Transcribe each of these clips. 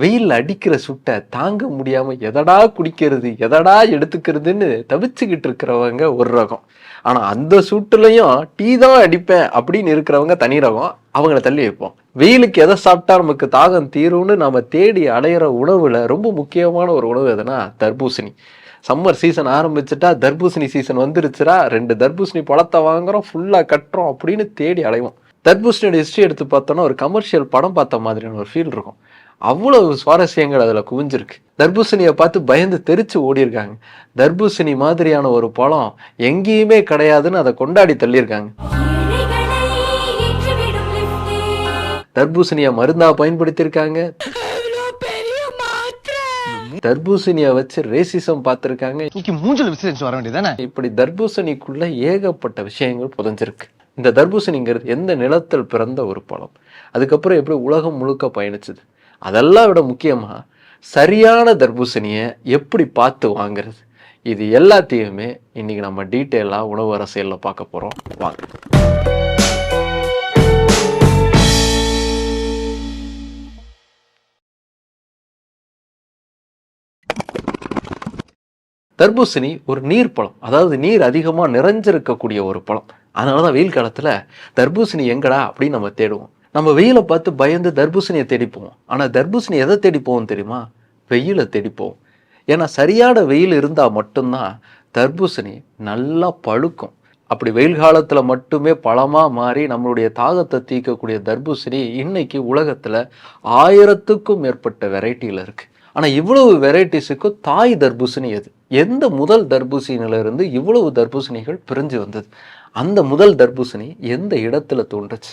வெயில் அடிக்கிற சுட்டை தாங்க முடியாம எதடா குடிக்கிறது எதடா எடுத்துக்கிறதுன்னு தவிச்சுக்கிட்டு இருக்கிறவங்க ஒரு ரகம். ஆனா அந்த சூட்டுலையும் டீ தான் அடிப்பேன் அப்படின்னு இருக்கிறவங்க தனி ரகம். அவங்கள தள்ளி வைப்போம். வெயிலுக்கு எதை சாப்பிட்டா நமக்கு தாகம் தீரும்னு நம்ம தேடி அடையிற உணவுல ரொம்ப முக்கியமான ஒரு உணவு எதுனா தர்பூசணி. சம்மர் சீசன் ஆரம்பிச்சுட்டா தர்பூசணி சீசன் வந்துருச்சுடா ரெண்டு தர்பூசணி பழத்தை வாங்குறோம் ஃபுல்லா கட்டுறோம் அப்படின்னு தேடி அலைவோம். தர்பூசணியோட ஹிஸ்ட்ரி எடுத்து பார்த்தோன்னா ஒரு கமர்ஷியல் படம் பார்த்த மாதிரியான ஒரு ஃபீல் இருக்கும். அவ்வளவு சுவாரஸ்யங்கள் அதில் குவிஞ்சிருக்கு. தர்பூசணியை பார்த்து பயந்து தெரிச்சு ஓடி இருக்காங்க தர்பூசணி மாதிரியான ஒரு பழம் எங்கேயுமே கிடையாதுன்னு அதை கொண்டாடி தள்ளியிருக்காங்க. தர்பூசணியை மருந்தா பயன்படுத்தியிருக்காங்க. தர்பூசணியை வச்சு ரேசிசம் பார்த்துருக்காங்க. இன்னைக்கு மூஞ்சில விசிரிச்சு வர வேண்டியதானே இப்படி தர்பூசணிக்குள்ள ஏகப்பட்ட விஷயங்கள் புதைஞ்சிருக்கு. இந்த தர்பூசணிங்கிறது எந்த நிலத்தில் பிறந்த ஒரு பழம்? அதுக்கப்புறம் எப்படி உலகம் முழுக்க பயணிச்சுது? அதெல்லாம் விட முக்கியமாக சரியான தர்பூசணியை எப்படி பார்த்து வாங்குறது? இது எல்லாத்தையுமே இன்றைக்கி நம்ம டீட்டெயிலாக உணவு அரசியலில் பார்க்க போகிறோம் வாங்க. தர்பூசணி ஒரு நீர் பழம். அதாவது நீர் அதிகமாக நிறைஞ்சிருக்கக்கூடிய ஒரு பழம். அதனால தான் வெயில் காலத்தில் தர்பூசணி எங்கடா அப்படின்னு நம்ம தேடுவோம். நம்ம வெயிலை பார்த்து பயந்து தர்பூசணியை தேடிப்போம். ஆனால் தர்பூசணி எதை தேடிப்போம் தெரியுமா? வெயிலை தேடிப்போம். ஏன்னா சரியான வெயில் இருந்தால் மட்டும்தான் தர்பூசணி நல்லா பழுக்கும். அப்படி வெயில் காலத்தில் மட்டுமே பழமாக மாறி நம்மளுடைய தாகத்தை தீர்க்கக்கூடிய தர்பூசணி இன்னைக்கு உலகத்தில் ஆயிரத்துக்கும் மேற்பட்ட வெரைட்டியில் இருக்குது ஆனால் இவ்வளவு வெரைட்டிஸுக்கும் தாய் தர்பூசணி எது? எந்த முதல் தர்பூசணியிலிருந்து இவ்வளவு தர்பூசணிகள் பிரிஞ்சு வந்தது? அந்த முதல் தர்பூசணி எந்த இடத்துல தோன்றுச்சு?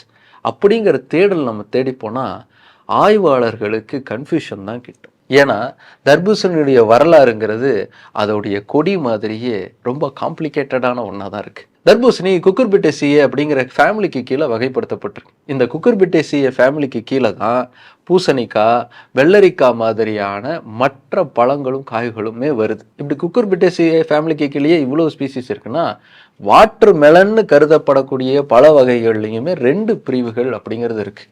அப்படிங்கிற தேடல் நம்ம தேடி போனால் ஆய்வாளர்களுக்கு கன்ஃபியூஷன் தான் கிட்டும். ஏன்னா தர்பூசணியுடைய வரலாறுங்கிறது அதோடைய கொடி மாதிரியே ரொம்ப காம்ப்ளிகேட்டடான ஒன்றா தான் இருக்குது தர்பூசணி குக்குர்பிட்டேசிய அப்படிங்கிற ஃபேமிலிக்கு கீழே வகைப்படுத்தப்பட்டிருக்கு. இந்த குக்குர்பிட்டேசிய ஃபேமிலிக்கு கீழே தான் பூசணிக்காய் வெள்ளரிக்காய் மாதிரியான மற்ற பழங்களும் காய்களுமே வருது. இப்படி குக்குர்பிட்டேசிய ஃபேமிலிக்கு கீழேயே இவ்வளோ ஸ்பீசிஸ் இருக்குன்னா வாட்டர் மெலன்னு கருதப்படக்கூடிய பல வகைகள்லையுமே ரெண்டு பிரிவுகள் அப்படிங்கிறது இருக்குது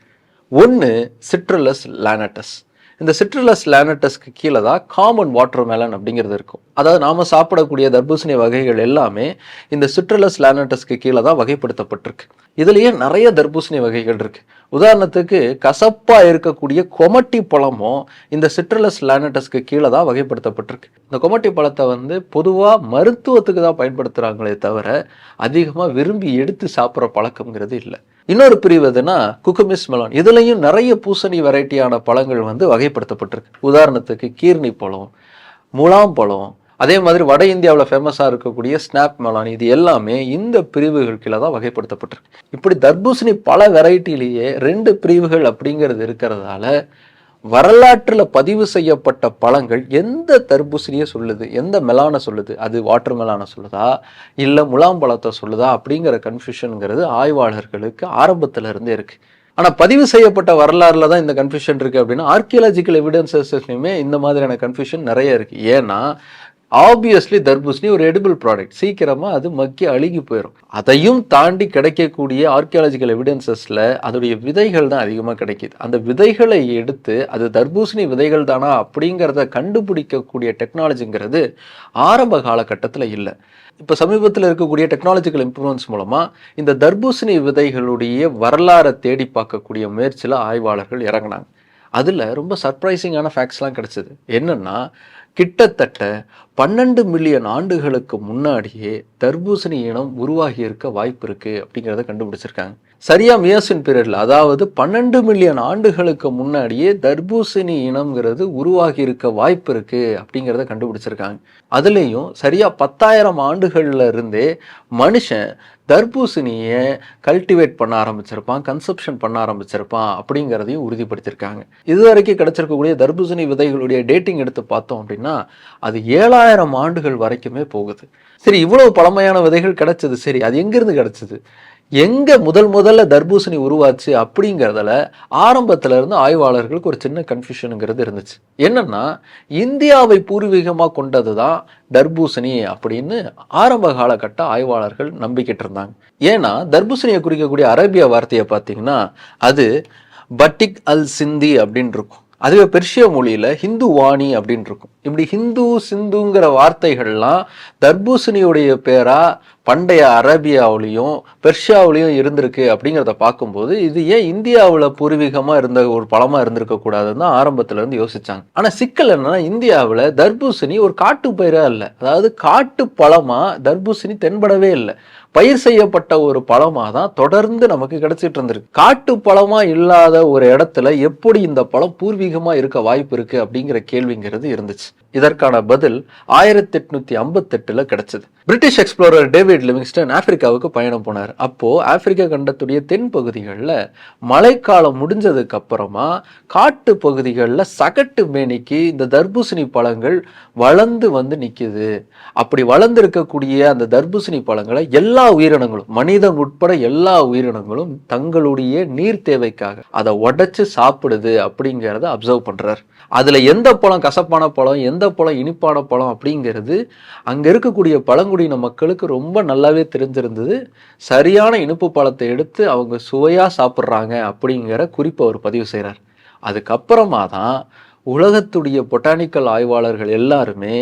ஒன்று சிட்ரலஸ் லானட்டஸ் இந்த சிட்ரலஸ் லேனட்டஸ்க்கு கீழே தான் காமன் வாட்டர் மெலன் அப்படிங்கிறது இருக்கும். அதாவது நாம் சாப்பிடக்கூடிய தர்பூசணி வகைகள் எல்லாமே இந்த சிட்ரலஸ் லேனட்டஸ்க்கு கீழே தான் வகைப்படுத்தப்பட்டிருக்கு. இதுலேயே நிறைய தர்பூசணி வகைகள் இருக்கு. உதாரணத்துக்கு கசப்பாக இருக்கக்கூடிய கொமட்டி பழமும் இந்த சிட்ரலஸ் லேனட்டஸ்க்கு கீழே தான் வகைப்படுத்தப்பட்டிருக்கு. இந்த கொமட்டி பழத்தை வந்து பொதுவாக மருத்துவத்துக்கு தான் பயன்படுத்துகிறாங்களே தவிர அதிகமாக விரும்பி எடுத்து சாப்பிட்ற பழக்கங்கிறது இல்லை. இன்னொரு பிரிவு எதுனா குக்குமிஸ் மெலான். இதுலையும் நிறைய பூசணி வெரைட்டியான பழங்கள் வந்து வகைப்படுத்தப்பட்டிருக்கு. உதாரணத்துக்கு கீர்னி பழம் முலாம் பழம் அதே மாதிரி வட இந்தியாவில் ஃபேமஸாக இருக்கக்கூடிய ஸ்னாப் மெலான். இது எல்லாமே இந்த பிரிவுகள் கீழே தான் வகைப்படுத்தப்பட்டிருக்கு. இப்படி தர்பூசணி பல வெரைட்டிலேயே ரெண்டு பிரிவுகள் அப்படிங்கிறது இருக்கிறதால வரலாற்றில் பதிவு செய்யப்பட்ட பழங்கள் எந்த தர்பூசணியை சொல்லுது? எந்த மெலானை சொல்லுது? அது வாட்டர் மெலானை சொல்லுதா? இல்லை முலாம்பழத்தை சொல்லுதா? அப்படிங்கிற கன்ஃபியூஷனுங்கிறது ஆய்வாளர்களுக்கு ஆரம்பத்தில் இருந்தே இருக்குது ஆனால் பதிவு செய்யப்பட்ட வரலாறுல தான் இந்த கன்ஃபியூஷன் இருக்குது அப்படின்னா ஆர்கியலாஜிக்கல் எவிடன்சஸ்லையுமே இந்த மாதிரியான கன்ஃபியூஷன் நிறைய இருக்குது ஏன்னா ஆப்வியஸ்லி தர்பூசணி ஒரு எடிபிள் ப்ராடக்ட் சீக்கிரமாக அது மக்கி அழுகி போயிடும் அதையும் தாண்டி கிடைக்கக்கூடிய ஆர்கியாலஜிக்கல் எவிடன்சஸில் அதோடைய விதைகள் தான் அதிகமாக கிடைக்கிது. அந்த விதைகளை எடுத்து அது தர்பூசணி விதைகள் தானா அப்படிங்கிறத கண்டுபிடிக்கக்கூடிய டெக்னாலஜிங்கிறது ஆரம்ப காலகட்டத்தில் இல்லை. இப்போ சமீபத்தில் இருக்கக்கூடிய டெக்னாலஜிக்கல் இம்ப்ரூவ்மெண்ட்ஸ் மூலமாக இந்த தர்பூசணி விதைகளுடைய வரலாறை தேடி பார்க்கக்கூடிய முயற்சியில் ஆய்வாளர்கள் இறங்கினாங்க. அதில் ரொம்ப சர்ப்ரைசிங்கான ஃபேக்ட்ஸ்லாம் கிடச்சிது. என்னென்னா கிட்டத்தட்ட பன்னெண்டு மில்லியன் ஆண்டுகளுக்கு முன்னாடியே தர்பூசணி இனம் உருவாகி இருக்க வாய்ப்பு இருக்கு அப்படிங்கிறத கண்டுபிடிச்சிருக்காங்க. சரியா மியாசின் பீரியடில் அதாவது பன்னெண்டு மில்லியன் ஆண்டுகளுக்கு முன்னாடியே தர்பூசணி இனம்ங்கிறது உருவாகி இருக்க வாய்ப்பு இருக்கு அப்படிங்கிறத கண்டுபிடிச்சிருக்காங்க. அதுலேயும் சரியா பத்தாயிரம் ஆண்டுகள்ல இருந்தே மனுஷன் தர்பூசணியை கல்டிவேட் பண்ண ஆரம்பிச்சிருப்பான் கன்சப்ஷன் பண்ண ஆரம்பிச்சிருப்பான் அப்படிங்கிறதையும் உறுதிப்படுத்தியிருக்காங்க இது வரைக்கும் கிடைச்சிருக்கக்கூடிய தர்பூசணி விதைகளுடைய டேட்டிங் எடுத்து பார்த்தோம் அப்படின்னா அது ஏழாயிரம் ஆண்டுகள் வரைக்குமே போகுது. சரி இவ்வளவு பழமையான விதைகள் கிடைச்சது சரி அது எங்கிருந்து கிடைச்சது? எங்கே முதல் முதல்ல தர்பூசணி உருவாச்சு அப்படிங்கிறதுல ஆரம்பத்துல இருந்து ஆய்வாளர்களுக்கு ஒரு சின்ன கன்ஃபியூஷனுங்கிறது இருந்துச்சு. என்னன்னா இந்தியாவை பூர்வீகமாக கொண்டது தான் தர்பூசணி அப்படின்னு ஆரம்ப காலகட்ட ஆய்வாளர்கள் நம்பிக்கிட்டு இருந்தாங்க. ஏன்னா தர்பூசணியை குறிக்கக்கூடிய அரேபிய வார்த்தையை பார்த்தீங்கன்னா அது பட்டிக் அல் சிந்தி அப்படின்னு இருக்கும் அதுவே பெர்ஷிய மொழியில் ஹிந்து வாணி அப்படின்னு இருக்கும் இப்படி ஹிந்து சிந்துங்கிற வார்த்தைகள்லாம் தர்பூசணியுடைய பேரா பண்டைய அரேபியாவிலையும் பெர்ஷியாவிலையும் இருந்திருக்கு அப்படிங்கிறத பார்க்கும்போது இது ஏன் இந்தியாவில் பூர்வீகமாக இருந்த ஒரு பழமாக இருந்திருக்க கூடாதுன்னு தான் ஆரம்பத்துலேருந்து யோசிச்சாங்க. ஆனால் சிக்கல் என்னன்னா இந்தியாவில் தர்பூசணி ஒரு காட்டு பயிராக இல்லை. அதாவது காட்டு பழமாக தர்பூசணி தென்படவே இல்லை. பயிர் செய்யப்பட்ட ஒரு பழமாக தான் தொடர்ந்து நமக்கு கிடைச்சிட்டு இருந்திருக்கு. காட்டு பழமாக இல்லாத ஒரு இடத்துல எப்படி இந்த பழம் பூர்வீகமாக இருக்க வாய்ப்பு இருக்குது அப்படிங்கிற கேள்விங்கிறது இருந்துச்சு. இதற்கான பதில் ஆயிரத்தி எட்நூத்தி ஐம்பத்தெட்டுல கிடைச்சது. பிரிட்டிஷ் எக்ஸ்ப்ளோரர் டேவிட் லிவிங்ஸ்டன் ஆப்பிரிக்காவுக்கு பயணம் போனார். அப்போ ஆப்பிரிக்க கண்டத்துடைய தென் பகுதிகளில் மழைக்காலம் முடிஞ்சதுக்கு அப்புறமா காட்டு பகுதிகளில் சகட்டு மேனிக்கு இந்த தர்பூசணி பழங்கள் வளர்ந்து வந்து நிற்கிது அப்படி வளர்ந்து இருக்கக்கூடிய அந்த தர்பூசணி பழங்களை எல்லா உயிரினங்களும் மனிதன் உட்பட எல்லா உயிரினங்களும் தங்களுடைய நீர் தேவைக்காக அதை உடைச்சு சாப்பிடுது அப்படிங்கிறத அப்சர்வ் பண்றார். அதுல எந்த பழம் கசப்பான பழம் எந்த பழம் இனிப்பான பழம் அப்படிங்கிறது அங்க இருக்கக்கூடிய பழங்குடியின மக்களுக்கு ரொம்ப நல்லாவே தெரிஞ்சிருந்தது. சரியான இனிப்பு பழத்தை எடுத்து அவங்க சுவையா சாப்பிட்றாங்க அப்படிங்கிற குறிப்பை அவர் பதிவு செய்கிறார் அதுக்கப்புறமா தான் உலகத்துடைய பொட்டானிக்கல் ஆய்வாளர்கள் எல்லாருமே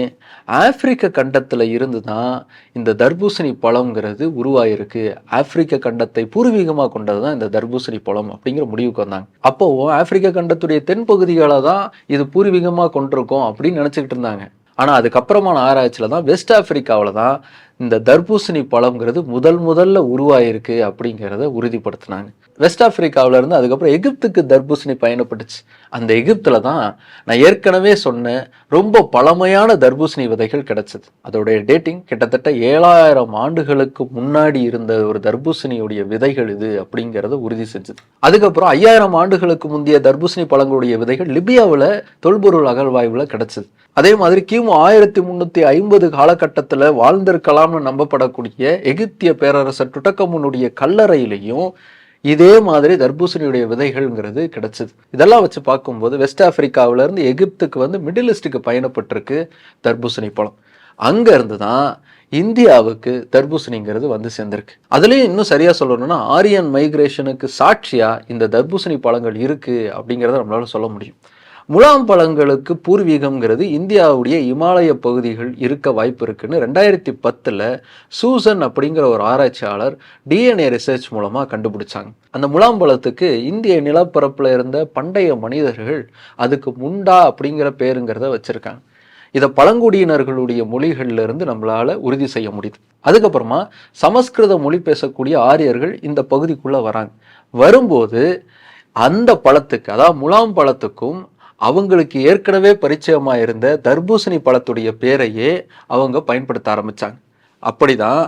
ஆப்பிரிக்க கண்டத்தில் இருந்து தான் இந்த தர்பூசணி பழம்ங்கிறது உருவாயிருக்கு. ஆப்பிரிக்க கண்டத்தை பூர்வீகமாக கொண்டது தான் இந்த தர்பூசணி பழம் அப்படிங்கிற முடிவுக்கு வந்தாங்க. அப்போவும் ஆப்பிரிக்க கண்டத்துடைய தென்பகுதிகளை தான் இது பூர்வீகமாக கொண்டிருக்கோம் அப்படின்னு நினச்சிக்கிட்டு இருந்தாங்க. ஆனால் அதுக்கப்புறமான ஆராய்ச்சியில் தான் வெஸ்ட் ஆப்பிரிக்காவில் தான் இந்த தர்பூசணி பழம்ங்கிறது முதல் முதல்ல உருவாயிருக்கு அப்படிங்கிறத உறுதிப்படுத்தினாங்க. வெஸ்ட் ஆப்பிரிக்காவுல இருந்து அதுக்கப்புறம் எகிப்துக்கு தர்பூசணி பயணப்பட்டுச்சு. அந்த எகிப்தில் தான் நான் ஏற்கனவே சொன்ன ரொம்ப பழமையான தர்பூசணி விதைகள் கிடைச்சது. அதோடைய டேட்டிங் கிட்டத்தட்ட ஏழாயிரம் ஆண்டுகளுக்கு முன்னாடி இருந்த ஒரு தர்பூசணியுடைய விதைகள் இது அப்படிங்கிறத உறுதி செஞ்சது. அதுக்கப்புறம் ஐயாயிரம் ஆண்டுகளுக்கு முந்தைய தர்பூசணி பழங்களுடைய விதைகள் லிபியாவில் தொல்பொருள் அகழ்வாய்வில் கிடைச்சது. அதே மாதிரி கிமு ஆயிரத்தி முந்நூற்றி ஐம்பது காலகட்டத்தில் வாழ்ந்திருக்கலாம்னு நம்பப்படக்கூடிய எகிப்திய பேரரசர் டுட்டக்கமுனுடைய கல்லறையிலையும் இதே மாதிரி தர்பூசணியுடைய விதைகள்ங்கிறது கிடைச்சது. இதெல்லாம் வச்சு பார்க்கும்போது வெஸ்ட் ஆப்பிரிக்காவுல இருந்து எகிப்துக்கு வந்து மிடில் ஈஸ்ட்டுக்கு பயணப்பட்டிருக்கு தர்பூசணி பழம். அங்கேருந்து தான் இந்தியாவுக்கு தர்பூசணிங்கிறது வந்து சேர்ந்திருக்கு. அதுலேயும் இன்னும் சரியாக சொல்லணும்னா ஆரியன் மைக்ரேஷனுக்கு சாட்சியாக இந்த தர்பூசணி பழங்கள் இருக்குது அப்படிங்கிறத நம்மளால சொல்ல முடியும். முலாம் பழங்களுக்கு பூர்வீகம்ங்கிறது இந்தியாவுடைய இமாலய பகுதிகள் இருக்க வாய்ப்பு இருக்குன்னு ரெண்டாயிரத்தி பத்தில் சூசன் அப்படிங்கிற ஒரு ஆராய்ச்சியாளர் டிஎன்ஏ ரிசர்ச் மூலமாக கண்டுபிடிச்சாங்க. அந்த முலாம் பழத்துக்கு இந்திய நிலப்பரப்பில் இருந்த பண்டைய மனிதர்கள் அதுக்கு முண்டா அப்படிங்கிற பேருங்கிறத வச்சுருக்காங்க. இதை பழங்குடியினர்களுடைய மொழிகள்லேருந்து நம்மளால் உறுதி செய்ய முடியுது. அதுக்கப்புறமா சமஸ்கிருத மொழி பேசக்கூடிய ஆரியர்கள் இந்த பகுதிக்குள்ளே வராங்க. வரும்போது அந்த பழத்துக்கு அதாவது முலாம் பழத்துக்கும் அவங்களுக்கு ஏற்கனவே பரிச்சயமாக இருந்த தர்பூசணி பழத்துடைய பேரையே அவங்க பயன்படுத்த ஆரம்பித்தாங்க அப்படிதான்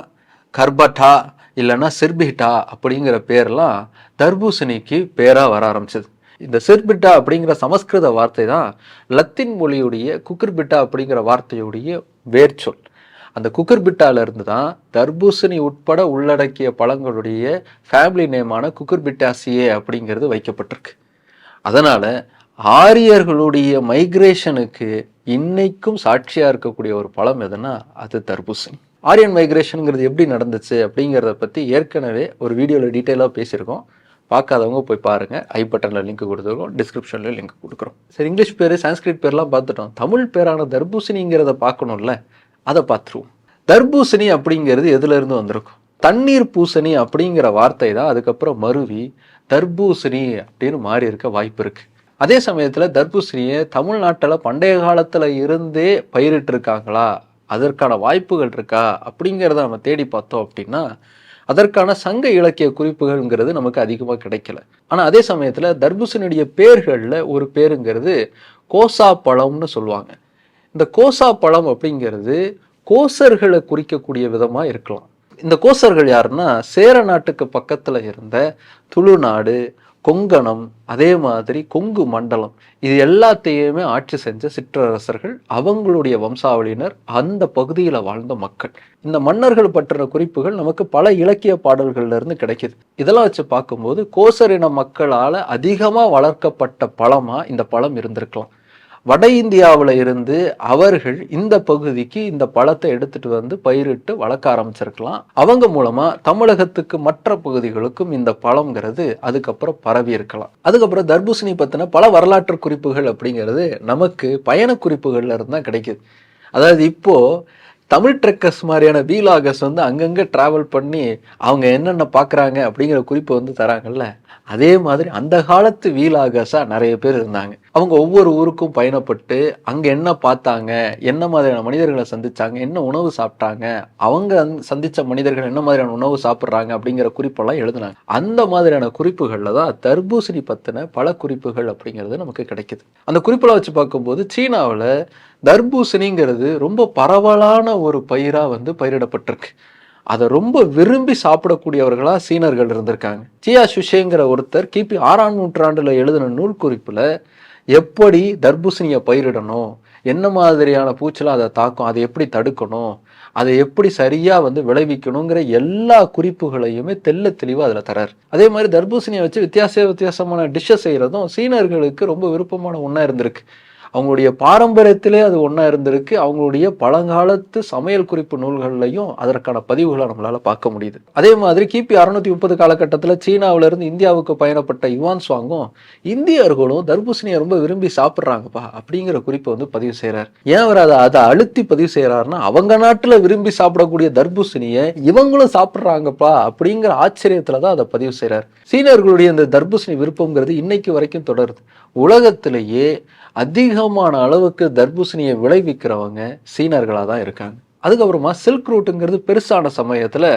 கர்பட்டா இல்லைன்னா சிர்பிட்டா அப்படிங்கிற பேர்லாம் தர்பூசணிக்கு பேராக வர ஆரம்பிச்சது. இந்த சிர்பிட்டா அப்படிங்கிற சமஸ்கிருத வார்த்தை தான் லத்தீன் மொழியுடைய குக்கர்பிட்டா அப்படிங்கிற வார்த்தையுடைய வேர்ச்சொல். அந்த குக்கர்பிட்டால இருந்து தான் தர்பூசணி உட்பட உள்ளடக்கிய பழங்களுடைய ஃபேமிலி நேமான குக்கர்பிட்டாசியே அப்படிங்கிறது வைக்கப்பட்டிருக்கு. அதனால் ஆரியர்களுடைய மைக்ரேஷனுக்கு இன்னைக்கும் சாட்சியாக இருக்கக்கூடிய ஒரு பழம் எதுனா அது தர்பூசணி. ஆரியன் மைக்ரேஷனுங்கிறது எப்படி நடந்துச்சு அப்படிங்கிறத பற்றி ஏற்கனவே ஒரு வீடியோவில் டீட்டெயிலாக பேசியிருக்கோம். பார்க்காதவங்க போய் பாருங்க. ஐ பட்டனில் லிங்க் கொடுத்துருக்கோம். டிஸ்கிரிப்ஷனில் லிங்க் கொடுக்குறோம். சரி இங்கிலீஷ் பேர் சான்ஸ்கிரிட் பேர்லாம் பார்த்துட்டோம். தமிழ் பேரான தர்பூசணிங்கிறத பார்க்கணும்ல அதை பார்த்துருவோம். தர்பூசணி அப்படிங்கிறது எதுலேருந்து வந்திருக்கும்? தண்ணீர் பூசணி அப்படிங்கிற வார்த்தை தான். அதுக்கப்புறம் மருவி தர்பூசணி அப்படின்னு மாறி இருக்க வாய்ப்பு இருக்குது அதே சமயத்தில் தர்பூசணியை தமிழ்நாட்டில் பண்டைய காலத்தில் இருந்தே பயிரிட்டிருக்காங்களா? அதற்கான வாய்ப்புகள் இருக்கா? அப்படிங்கிறத நம்ம தேடி பார்த்தோம் அப்படின்னா அதற்கான சங்க இலக்கிய குறிப்புகள்ங்கிறது நமக்கு அதிகமாக கிடைக்கல. ஆனால் அதே சமயத்தில் தர்பூசணியுடைய பேர்களில் ஒரு பேருங்கிறது கோசா பழம்னு சொல்லுவாங்க. இந்த கோசா பழம் அப்படிங்கிறது கோசர்களை குறிக்கக்கூடிய விதமாக இருக்கலாம். இந்த கோசர்கள் யாருன்னா சேர நாட்டுக்கு பக்கத்தில் இருந்த துளுநாடு கொங்கணம் அதே மாதிரி கொங்கு மண்டலம் இது எல்லாத்தையுமே ஆட்சி செஞ்ச சிற்றரசர்கள் அவங்களுடைய வம்சாவளியினர் அந்த பகுதியில் வாழ்ந்த மக்கள். இந்த மன்னர்கள் பற்றின குறிப்புகள் நமக்கு பல இலக்கிய பாடல்கள்ல இருந்து கிடைக்குது. இதெல்லாம் வச்சு பார்க்கும்போது கோசரின மக்களால் அதிகமாக வளர்க்கப்பட்ட பழமாக இந்த பழம் இருந்திருக்கலாம். வட இந்தியாவில் இருந்து அவர்கள் இந்த பகுதிக்கு இந்த பழத்தை எடுத்துட்டு வந்து பயிரிட்டு வளர்க்க ஆரம்பிச்சிருக்கலாம். அவங்க மூலமா தமிழகத்துக்கு மற்ற பகுதிகளுக்கும் இந்த பழம்ங்கிறது அதுக்கப்புறம் பரவி இருக்கலாம். அதுக்கப்புறம் தர்பூசணி பத்தின பல வரலாற்று குறிப்புகள் அப்படிங்கிறது நமக்கு பயண குறிப்புகள்ல இருந்து தான் கிடைக்குது. அதாவது இப்போ தமிழ் ட்ரெக்கர்ஸ் மாதிரியான வீலாகர்ஸ் வந்து அங்கங்கே ட்ராவல் பண்ணி அவங்க என்னென்ன பார்க்குறாங்க அப்படிங்கிற குறிப்பை வந்து தராங்கல்ல. அதே மாதிரி அந்த காலத்து வீலாகசா நிறைய பேர் இருந்தாங்க. அவங்க ஒவ்வொரு ஊருக்கும் பயணப்பட்டு அங்கே என்ன பார்த்தாங்க என்ன மாதிரியான மனிதர்களை சந்திச்சாங்க என்ன உணவு சாப்பிட்டாங்க அவங்க சந்திச்ச மனிதர்கள் என்ன மாதிரியான உணவு சாப்பிட்றாங்க அப்படிங்கிற குறிப்பெல்லாம் எழுதுனாங்க. அந்த மாதிரியான குறிப்புகளில் தான் தர்பூசணி பற்றின பல குறிப்புகள் அப்படிங்கிறது நமக்கு கிடைக்குது. அந்த குறிப்பெல்லாம் வச்சு பார்க்கும்போது சீனாவில் தர்பூசணிங்கிறது ரொம்ப பரவலான ஒரு பயிராக வந்து பயிரிடப்பட்டிருக்கு. அதை ரொம்ப விரும்பி சாப்பிடக்கூடியவர்களாக சீனர்கள் இருந்திருக்காங்க. ஜியா சுஷேங்கிற ஒருத்தர் கிபி ஆறாம் நூற்றாண்டில் எழுதின நூல் குறிப்பில் எப்படி தர்பூசணியை பயிரிடணும் என்ன மாதிரியான பூச்செல்லாம் அதை தாக்கும் அதை எப்படி தடுக்கணும் அதை எப்படி சரியாக வந்து விளைவிக்கணுங்கிற எல்லா குறிப்புகளையுமே தெள்ள தெளிவாக அதில் தரார். அதே மாதிரி தர்பூசணியை வச்சு வித்தியாச வித்தியாசமான டிஷ்ஷை செய்கிறதும் சீனர்களுக்கு ரொம்ப விருப்பமான ஒன்றா இருந்திருக்கு. அவங்களுடைய பாரம்பரியத்திலே அது ஒன்றா இருந்திருக்கு. அவங்களுடைய பழங்காலத்து சமையல் குறிப்பு நூல்கள்லையும் அதற்கான பதிவுகளை நம்மளால் பார்க்க முடியுது. அதே மாதிரி கிபி அறுநூத்தி முப்பது காலகட்டத்தில் சீனாவிலிருந்து இந்தியாவுக்கு பயணப்பட்ட யுவான் சுவாங்கும் இந்தியர்களும் தர்பூசணியை ரொம்ப விரும்பி சாப்பிட்றாங்கப்பா அப்படிங்கிற குறிப்பை வந்து பதிவு செய்கிறார் ஏன் அவர் அதை அதை அழுத்தி பதிவு செய்கிறாருன்னா அவங்க நாட்டில் விரும்பி சாப்பிடக்கூடிய தர்பூசணியை இவங்களும் சாப்பிட்றாங்கப்பா அப்படிங்கிற ஆச்சரியத்தில் தான் அதை பதிவு செய்கிறார் சீனர்களுடைய இந்த தர்பூசணி விருப்பங்கிறது இன்னைக்கு வரைக்கும் தொடருது. உலகத்திலேயே அதிகமான அளவுக்கு தர்பூசணியை விளைவிக்கிறவங்க சீனர்களாக தான் இருக்காங்க. அதுக்கப்புறமா சில்க் ரூட்டுங்கிறது பெருசான சமயத்தில்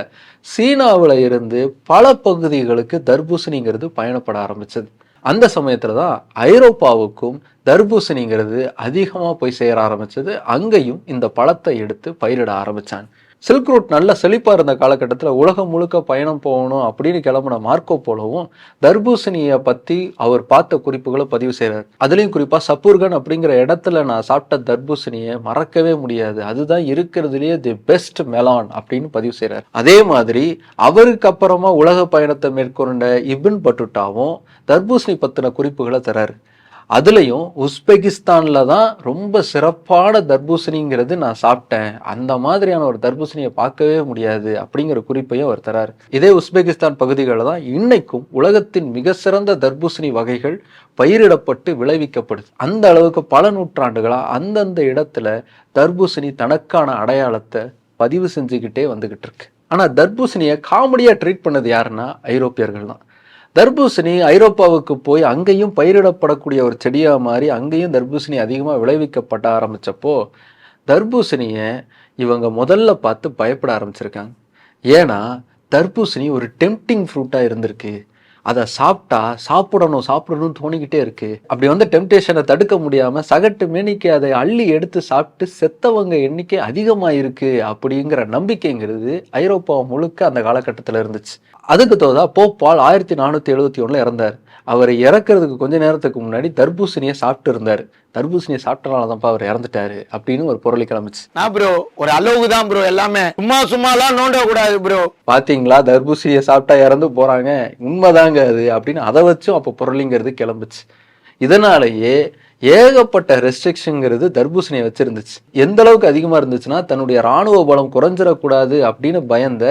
சீனாவில் இருந்து பல பகுதிகளுக்கு தர்பூசணிங்கிறது பயணப்பட ஆரம்பிச்சது. அந்த சமயத்தில் தான் ஐரோப்பாவுக்கும் தர்பூசணிங்கிறது அதிகமாக போய் சேர ஆரம்பிச்சது. அங்கேயும் இந்த பழத்தை எடுத்து பயிரிட ஆரம்பித்தாங்க சில்க் ரூட் நல்ல செழிப்பாக இருந்த காலகட்டத்தில் உலகம் முழுக்க பயணம் போகணும் அப்படின்னு கிளம்புன மார்க்கோ போலவும் தர்பூசணியை பற்றி அவர் பார்த்த குறிப்புகளை பதிவு செய்கிறார் அதுலேயும் குறிப்பாக சப்பூர்கன் அப்படிங்கிற இடத்துல நான் சாப்பிட்ட தர்பூசணியை மறக்கவே முடியாது. அதுதான் இருக்கிறதுலேயே தி பெஸ்ட் மெலான் அப்படின்னு பதிவு செய்கிறார் அதே மாதிரி அவருக்கு அப்புறமா உலக பயணத்தை மேற்கொண்ட இபின் பட்டுட்டாவும் தர்பூசணி பற்றின குறிப்புகளை தராரு. அதுலேயும் உஸ்பெகிஸ்தானில் தான் ரொம்ப சிறப்பான தர்பூசணிங்கிறது நான் சாப்பிட்டேன். அந்த மாதிரியான ஒரு தர்பூசணியை பார்க்கவே முடியாது அப்படிங்கிற குறிப்பையும் அவர் தரார். இதே உஸ்பெகிஸ்தான் பகுதிகளில் தான் இன்னைக்கும் உலகத்தின் மிக சிறந்த தர்பூசணி வகைகள் பயிரிடப்பட்டு விளைவிக்கப்படுது. அந்த அளவுக்கு பல நூற்றாண்டுகளாக அந்தந்த இடத்துல தர்பூசணி தனக்கான அடையாளத்தை பதிவு செஞ்சுக்கிட்டே வந்துகிட்டு இருக்கு. ஆனால் தர்பூசணியை காமெடியாக ட்ரீட் பண்ணது யாருன்னா ஐரோப்பியர்கள் தான். தர்பூசணி ஐரோப்பாவுக்கு போய் அங்கேயும் பயிரிடப்படக்கூடிய ஒரு செடியாக மாறி அங்கேயும் தர்பூசணி அதிகமாக விளைவிக்கப்பட ஆரம்பித்தப்போ தர்பூசணியை இவங்க முதல்ல பார்த்து பயப்பட ஆரம்பிச்சிருக்காங்க. ஏன்னா தர்பூசணி ஒரு டெம்டிங் ஃப்ரூட்டாக இருந்திருக்கு. அதை சாப்பிட்டா சாப்பிடணும் சாப்பிடணும்னு தோணிக்கிட்டே இருக்கு. அப்படி வந்து டெம்டேஷனை தடுக்க முடியாம சகட்டு மேனிக்கு அதை அள்ளி எடுத்து சாப்பிட்டு செத்தவங்க எண்ணிக்கை அதிகமாக இருக்கு அப்படிங்கிற நம்பிக்கைங்கிறது ஐரோப்பா முழுக்க அந்த காலகட்டத்தில் இருந்துச்சு. அதுக்கு தோதா போப்பால் ஆயிரத்தி நானூற்றி எழுபத்தி ஒன்றில் இறந்தார். அவர் இறக்குறதுக்கு கொஞ்ச நேரத்துக்கு முன்னாடி தர்பூசணியை சாப்பிட்டு இருந்தார். தர்பூசணியை சாப்பிட்டனால தான்ப்பா அவர் இறந்துட்டாரு அப்படின்னு ஒரு பொருளை கிளம்பிச்சு. நான் ப்ரோ ஒரு அளவுக்கு தான் ப்ரோ எல்லாமே. சும்மா சும்மாலாம் நோண்ட கூடாது ப்ரோ பாத்தீங்களா? தர்பூசணியை சாப்பிட்டா இறந்து போறாங்க. உண்மைதாங்க அது அப்படின்னு அதை வச்சும் அப்போ பொருளிங்கிறது கிளம்புச்சு. இதனாலேயே ஏகப்பட்ட ரெஸ்ட்ரிக்ஷனுங்கிறது தர்பூசணியை வச்சிருந்துச்சு. எந்த அளவுக்கு அதிகமா இருந்துச்சுன்னா தன்னுடைய ராணுவ பலம் குறைஞ்சிடக்கூடாது அப்படின்னு பயந்த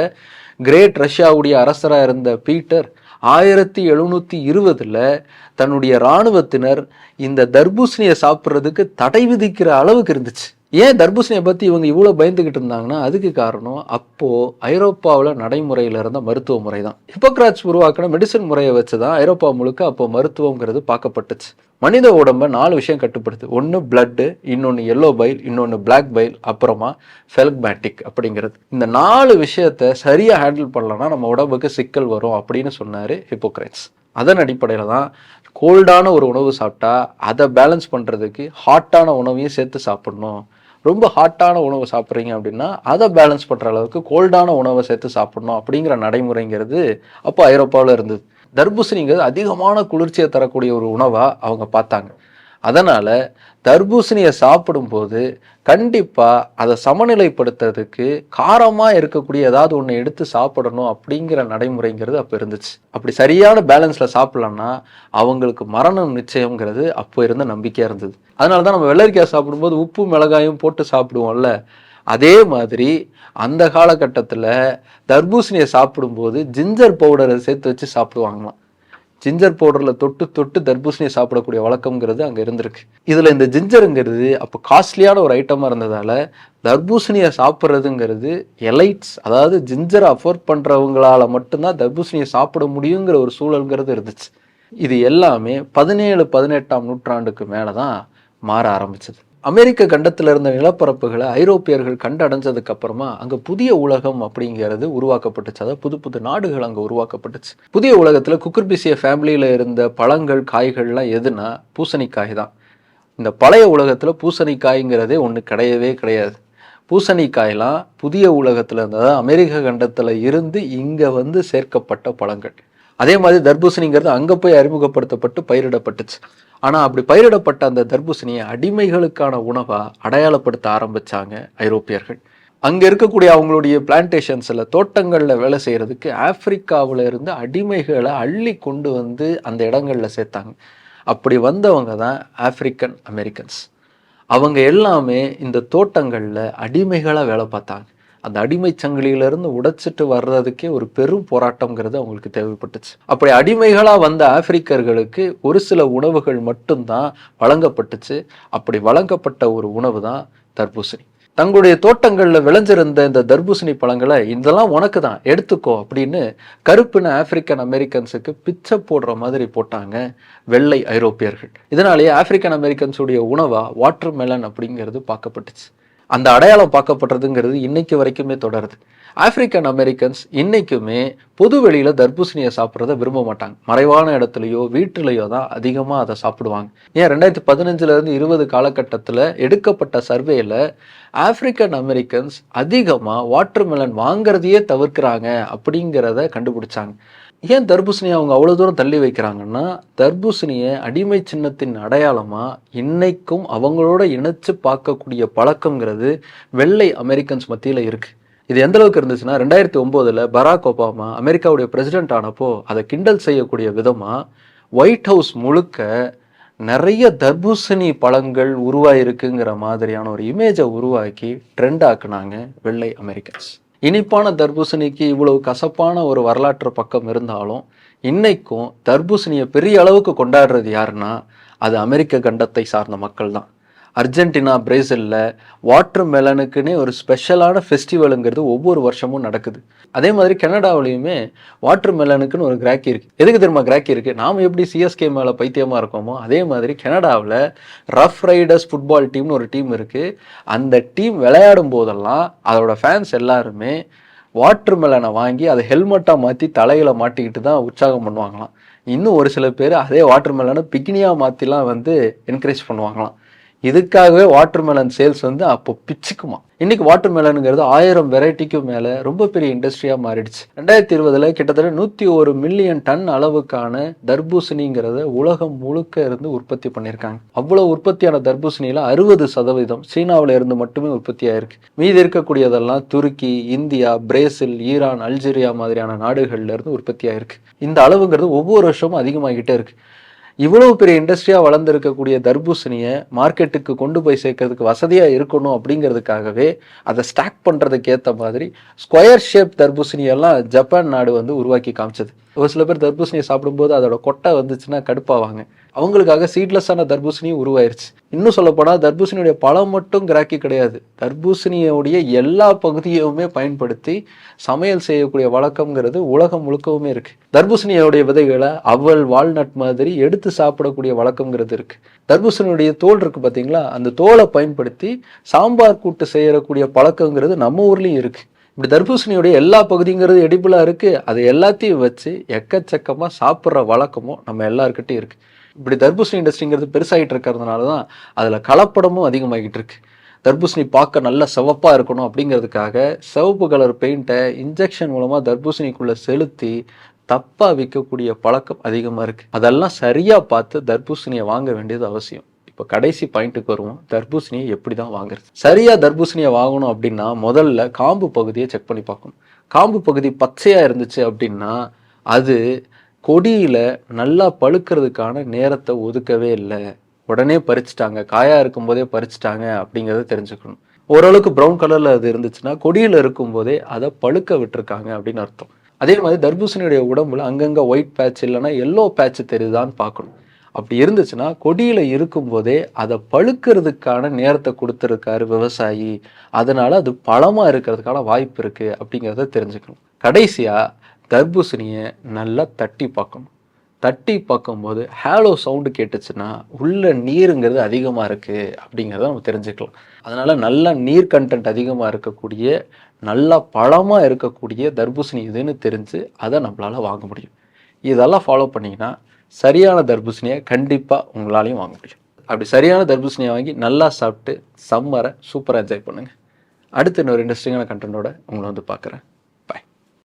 கிரேட் ரஷ்யாவுடைய அரசராக இருந்த பீட்டர் ஆயிரத்தி எழுநூற்றி இருபதில் தன்னுடைய இராணுவத்தினர் இந்த தர்பூசணியை சாப்பிட்றதுக்கு தடை விதிக்கிற அளவுக்கு இருந்துச்சு. ஏன் தர்பூசணியை பற்றி இவங்க இவ்வளோ பயந்துக்கிட்டு இருந்தாங்கன்னா அதுக்கு காரணம் அப்போது ஐரோப்பாவில் நடைமுறையில் இருந்த மருத்துவ முறை தான் ஹிப்போக்ராட்ஸ் உருவாக்கின மெடிசன் முறையை வச்சு தான் ஐரோப்பா முழுக்க அப்போ மருத்துவங்கிறது பார்க்கப்பட்டுச்சு. மனித உடம்ப நாலு விஷயம் கட்டுப்படுது ஒன்று பிளட்டு இன்னொன்று எல்லோ பைல் இன்னொன்று பிளாக் பைல் அப்புறமா ஃபெல்க்மேட்டிக் அப்படிங்கிறது. இந்த நாலு விஷயத்த சரியாக ஹேண்டில் பண்ணலன்னா நம்ம உடம்புக்கு சிக்கல் வரும் அப்படின்னு சொன்னார் ஹிப்போக்ரைட்ஸ். அதன் அடிப்படையில் தான் கோல்டான ஒரு உணவு சாப்பிட்டா அதை பேலன்ஸ் பண்ணுறதுக்கு ஹாட்டான உணவையும் சேர்த்து சாப்பிடணும். ரொம்ப ஹாட்டான உணவு சாப்பிட்றீங்க அப்படின்னா அதை பேலன்ஸ் பண்ணுற அளவுக்கு கோல்டான உணவை சேர்த்து சாப்பிடணும் அப்படிங்கிற நடைமுறைங்கிறது அப்போ ஐரோப்பாவில் இருந்தது. தர்பூசணிங்கிறது அதிகமான குளிர்ச்சியை தரக்கூடிய ஒரு உணவாக அவங்க பார்த்தாங்க. அதனால் தர்பூசணியை சாப்பிடும்போது கண்டிப்பாக அதை சமநிலைப்படுத்துறதுக்கு காரமாக இருக்கக்கூடிய ஏதாவது ஒன்று எடுத்து சாப்பிடணும் அப்படிங்கிற நடைமுறைங்கிறது அப்போ இருந்துச்சு. அப்படி சரியான பேலன்ஸில் சாப்பிட்லன்னா அவங்களுக்கு மரணம் நிச்சயம்ங்கிறது அப்போ இருந்த நம்பிக்கையாக இருந்தது. அதனால தான் நம்ம வெள்ளரிக்காய் சாப்பிடும்போது உப்பு மிளகாயும் போட்டு சாப்பிடுவோம்ல. அதே மாதிரி அந்த காலகட்டத்தில் தர்பூசணியை சாப்பிடும்போது ஜிஞ்சர் பவுடரை சேர்த்து வச்சு சாப்பிடுவாங்களாம். ஜிஞ்சர் பவுடரில் தொட்டு தொட்டு தர்பூசணியை சாப்பிடக்கூடிய வழக்கம்ங்கிறது அங்கே இருந்திருக்கு. இதில் இந்த ஜிஞ்சருங்கிறது அப்போ காஸ்ட்லியான ஒரு ஐட்டமாக இருந்ததால் தர்பூசணியை சாப்பிட்றதுங்கிறது எலைட்ஸ் அதாவது ஜிஞ்சரை அஃபோர்ட் பண்ணுறவங்களால மட்டும்தான் தர்பூசணியை சாப்பிட முடியுங்கிற ஒரு சூழல்ங்கிறது இருந்துச்சு. இது எல்லாமே பதினேழு பதினெட்டாம் நூற்றாண்டுக்கு மேலே தான் மாற ஆரம்பிச்சது. அமெரிக்க கண்டத்தில் இருந்த நிலப்பரப்புகளை ஐரோப்பியர்கள் கண்டடைஞ்சதுக்கு அப்புறமா அங்கே புதிய உலகம் அப்படிங்கிறது உருவாக்கப்பட்டுச்சு. அதாவது புது புது நாடுகள் அங்க உருவாக்கப்பட்டுச்சு. புதிய உலகத்துல குக்குர்பிசிய ஃபேமிலியில இருந்த பழங்கள் காய்கள்லாம் எதுனா பூசணிக்காய் தான். இந்த பழைய உலகத்துல பூசணிக்காய்ங்கிறதே ஒண்ணு கிடையவே கிடையாது. பூசணிக்காயெல்லாம் புதிய உலகத்துல இருந்து அமெரிக்க கண்டத்துல இருந்து இங்கே வந்து சேர்க்கப்பட்ட பழங்கள். அதே மாதிரி தர்பூசணிங்கிறது அங்க போய் அறிமுகப்படுத்தப்பட்டு பயிரிடப்பட்டுச்சு. ஆனால் அப்படி பயிரிடப்பட்ட அந்த தர்பூசணியை அடிமைகளுக்கான உணவாக அடையாளப்படுத்த ஆரம்பிச்சாங்க ஐரோப்பியர்கள். அங்கே இருக்கக்கூடிய அவங்களுடைய பிளான்டேஷன்ஸில் தோட்டங்களில் வேலை செய்கிறதுக்கு ஆப்பிரிக்காவில் இருந்து அடிமைகளை அள்ளி கொண்டு வந்து அந்த இடங்களில் சேர்த்தாங்க. அப்படி வந்தவங்க தான் ஆப்பிரிக்கன் அமெரிக்கன்ஸ் அவங்க எல்லாமே இந்த தோட்டங்களில் அடிமைகளாக வேலை பார்த்தாங்க. அந்த அடிமை சங்கிலியிலிருந்து உடைச்சிட்டு வர்றதுக்கே ஒரு பெரும் போராட்டம்ங்கிறது அவங்களுக்கு தேவைப்பட்டுச்சு. அப்படி அடிமைகளாக வந்த ஆப்பிரிக்கர்களுக்கு ஒரு சில உணவுகள் மட்டும்தான் வழங்கப்பட்டுச்சு. அப்படி வழங்கப்பட்ட ஒரு உணவு தான் தர்பூசணி. தங்களுடைய தோட்டங்களில் விளைஞ்சிருந்த இந்த தர்பூசணி பழங்களை இதெல்லாம் உனக்கு தான் எடுத்துக்கோ அப்படின்னு கருப்பின ஆப்பிரிக்கன் அமெரிக்கன்ஸுக்கு பிச்சை போடுற மாதிரி போட்டாங்க வெள்ளை ஐரோப்பியர்கள். இதனாலேயே ஆப்பிரிக்கன் அமெரிக்கன்ஸுடைய உணவாக வாட்டர் மெலன் அப்படிங்கிறது பார்க்கப்பட்டுச்சு. அந்த அடையாளம் பார்க்கப்படுறதுங்கிறது இன்னைக்கு வரைக்குமே தொடருது. ஆப்பிரிக்கன் அமெரிக்கன்ஸ் இன்னைக்குமே பொது வெளியில தர்பூசணியை சாப்பிட்றத விரும்ப மாட்டாங்க. மறைவான இடத்துலையோ வீட்டிலையோ தான் அதிகமாக அதை சாப்பிடுவாங்க. ஏன்? ரெண்டாயிரத்தி பதினஞ்சுல இருந்து இருபது காலகட்டத்தில் எடுக்கப்பட்ட சர்வேல ஆப்பிரிக்கன் அமெரிக்கன்ஸ் அதிகமாக வாட்டர்மெலன் வாங்கிறதையே தவிர்க்கிறாங்க அப்படிங்கிறத கண்டுபிடிச்சாங்க. ஏன் தர்பூசணியை அவங்க அவ்வளோ தூரம் தள்ளி வைக்கிறாங்கன்னா தர்பூசணியை அடிமை சின்னத்தின் அடையாளமாக இன்னைக்கும் அவங்களோட இணைச்சு பார்க்கக்கூடிய பழக்கங்கிறது வெள்ளை அமெரிக்கன்ஸ் மத்தியில் இருக்குது இது எந்த அளவுக்கு இருந்துச்சுன்னா ரெண்டாயிரத்தி ஒம்போதில் பராக் ஒபாமா அமெரிக்காவுடைய பிரசிடென்ட் ஆனப்போ அதை கிண்டல் செய்யக்கூடிய விதமாக ஒயிட் ஹவுஸ் முழுக்க நிறைய தர்பூசணி பழங்கள் உருவாயிருக்குங்கிற மாதிரியான ஒரு இமேஜை உருவாக்கி ட்ரெண்ட் ஆக்குனாங்க வெள்ளை அமெரிக்கன்ஸ். இனிப்பான தர்பூசணிக்கு இவ்வளவு கசப்பான ஒரு வரலாற்று பக்கம் இருந்தாலும் இன்னைக்கும் தர்பூசணியை பெரிய அளவுக்கு கொண்டாடுறது யாருன்னா அது அமெரிக்க கண்டத்தை சார்ந்த மக்கள் தான் அர்ஜென்டினா பிரேசிலில் வாட்டர் மெலனுக்குன்னே ஒரு ஸ்பெஷலான ஃபெஸ்டிவலுங்கிறது ஒவ்வொரு வருஷமும் நடக்குது. அதே மாதிரி கனடாவிலையுமே வாட்டர் மெலனுக்குன்னு ஒரு கிராக்கி இருக்குது எதுக்கு தெரியுமா கிராக்கி இருக்குது நாம் எப்படி சிஎஸ்கே மேலே பைத்தியமாக இருக்கோமோ அதே மாதிரி கனடாவில் ரஃப் ரைடர்ஸ் ஃபுட்பால் டீம்னு ஒரு டீம் இருக்குது அந்த டீம் விளையாடும் போதெல்லாம் அதோட ஃபேன்ஸ் எல்லாருமே வாட்டர் மெலனை வாங்கி அதை ஹெல்மெட்டாக மாற்றி தலையில் மாட்டிக்கிட்டு தான் உற்சாகம் பண்ணுவாங்களாம். இன்னும் ஒரு சில பேர் அதே வாட்டர் மெலனை பிக்னியாக மாற்றிலாம் வந்து என்கரேஜ் பண்ணுவாங்களாம். இதுக்காகவே வாட்டர் மெலன் சேல்ஸ் வந்து அப்போ பிச்சுக்குமா. இன்னைக்கு வாட்டர் மெலனுங்கிறது ஆயிரம் வெரைட்டிக்கும் மேலே ரொம்ப பெரிய இண்டஸ்ட்ரியாக மாறிடுச்சு. ரெண்டாயிரத்தி இருபதுல கிட்டத்தட்ட நூற்றி ஒரு மில்லியன் டன் அளவுக்கான தர்பூசணிங்கிறத உலகம் முழுக்க இருந்து உற்பத்தி பண்ணியிருக்காங்க. அவ்வளோ உற்பத்தியான தர்பூசணியில் அறுபது சதவீதம் சீனாவில் இருந்து மட்டுமே உற்பத்தி ஆயிருக்கு. மீதி இருக்கக்கூடியதெல்லாம் துருக்கி இந்தியா பிரேசில் ஈரான் அல்ஜீரியா மாதிரியான நாடுகள்ல இருந்து உற்பத்தி ஆயிருக்கு. இந்த அளவுங்கிறது ஒவ்வொரு வருஷமும் அதிகமாகிட்டே இருக்கு. இவ்வளவு பெரிய இண்டஸ்ட்ரியாக வளர்ந்துருக்கக்கூடிய தர்பூசணியை மார்க்கெட்டுக்கு கொண்டு போய் சேர்க்கறதுக்கு வசதியாக இருக்கணும் அப்படிங்கிறதுக்காகவே அதை ஸ்டாக் பண்ணுறதுக்கு ஏற்ற மாதிரி ஸ்கொயர் ஷேப் தர்பூசணியெல்லாம் ஜப்பான் நாடு வந்து உருவாக்கி காமிச்சது. ஒரு சில பேர் தர்பூசணியை சாப்பிடும்போது அதோட கொட்டை வந்துச்சுன்னா கடுப்பாவாங்க. அவங்களுக்காக சீட்லெஸ்ஸான தர்பூசணியும் உருவாயிருச்சு. இன்னும் சொல்லப்போனால் தர்பூசணியுடைய பழம் மட்டும் கிராக்கி கிடையாது. தர்பூசணியோடைய எல்லா பகுதியுமே பயன்படுத்தி சமையல் செய்யக்கூடிய வழக்கம்ங்கிறது உலகம் முழுக்கவுமே இருக்கு. தர்பூசணியோடைய விதைகளை அவல் வால்நட் மாதிரி எடுத்து சாப்பிடக்கூடிய வழக்கம்ங்கிறது இருக்கு. தர்பூசணியுடைய தோல் இருக்கு பார்த்தீங்களா அந்த தோலை பயன்படுத்தி சாம்பார் கூட்டு செய்யக்கூடிய பழக்கங்கிறது நம்ம ஊர்லேயும் இருக்குது இப்படி தர்பூசணியுடைய எல்லா பகுதிங்கிறது எடிபிளாக இருக்குது அது எல்லாத்தையும் வச்சு எக்கச்சக்கமாக சாப்பிட்ற வழக்கமும் நம்ம எல்லாருக்கிட்டையும் இருக்குது இப்படி தர்பூசணி இண்டஸ்ட்ரிங்கிறது பெருசாகிட்டு இருக்கிறதுனால தான் அதில் கலப்படமும் அதிகமாகிட்டு இருக்கு. தர்பூசணி பார்க்க நல்ல சிவப்பாக இருக்கணும் அப்படிங்கிறதுக்காக சிவப்பு கலர் பெயிண்ட்டை இன்ஜெக்ஷன் மூலமாக தர்பூசணிக்குள்ளே செலுத்தி தப்பாக விற்கக்கூடிய பழக்கம் அதிகமாக இருக்குது அதெல்லாம் சரியாக பார்த்து தர்பூசணியை வாங்க வேண்டியது அவசியம். இப்போ கடைசி பாயிண்ட்டுக்கு வருவோம். தர்பூசணியை எப்படி தான் வாங்குறது? சரியாக தர்பூசணியை வாங்கணும் அப்படின்னா முதல்ல காம்பு பகுதியை செக் பண்ணி பார்க்கணும். காம்பு பகுதி பச்சையாக இருந்துச்சு அப்படின்னா அது கொடியில் நல்லா பழுக்கிறதுக்கான நேரத்தை ஒதுக்கவே இல்லை. உடனே பறிச்சுட்டாங்க. காயாக இருக்கும்போதே பறிச்சிட்டாங்க அப்படிங்கிறத தெரிஞ்சுக்கணும். ஓரளவுக்கு ப்ரௌன் கலரில் அது இருந்துச்சுன்னா கொடியில் இருக்கும்போதே அதை பழுக்க விட்டுருக்காங்க அப்படின்னு அர்த்தம். அதே மாதிரி தர்பூசணியுடைய உடம்புல அங்கங்கே ஒயிட் பேட்ச் இல்லைன்னா எல்லோ பேட்ச் தெரியுதான்னு பார்க்கணும். அப்படி இருந்துச்சுன்னா கொடியில் இருக்கும்போதே அதை பழுக்கிறதுக்கான நேரத்தை கொடுத்துருக்காரு விவசாயி. அதனால அது பழமாக இருக்கிறதுக்கான வாய்ப்பு இருக்குது அப்படிங்கிறத தெரிஞ்சுக்கணும். கடைசியாக தர்பூசணியை நல்லா தட்டி பார்க்கணும். தட்டி பார்க்கும்போது ஹேலோ சவுண்டு கேட்டுச்சுன்னா உள்ள நீருங்கிறது அதிகமாக இருக்குது அப்படிங்கிறத நம்ம தெரிஞ்சுக்கலாம். அதனால் நல்ல நீர் கண்டென்ட் அதிகமாக இருக்கக்கூடிய நல்லா பழமாக இருக்கக்கூடிய தர்பூசணி இதுன்னு தெரிஞ்சு அதை நம்மளால் வாங்க முடியும். இதெல்லாம் ஃபாலோ பண்ணிங்கன்னா சரியான தர்பூசணியை கண்டிப்பாக உங்களாலையும் வாங்க முடியும். அப்படி சரியான தர்பூசணியை வாங்கி நல்லா சாப்பிட்டு சம்மரை சூப்பராக என்ஜாய் பண்ணுங்கள் அடுத்து இன்னொரு இன்ட்ரெஸ்டிங்கான கண்டென்ட்டோட உங்களை வந்து பார்க்குறேன்.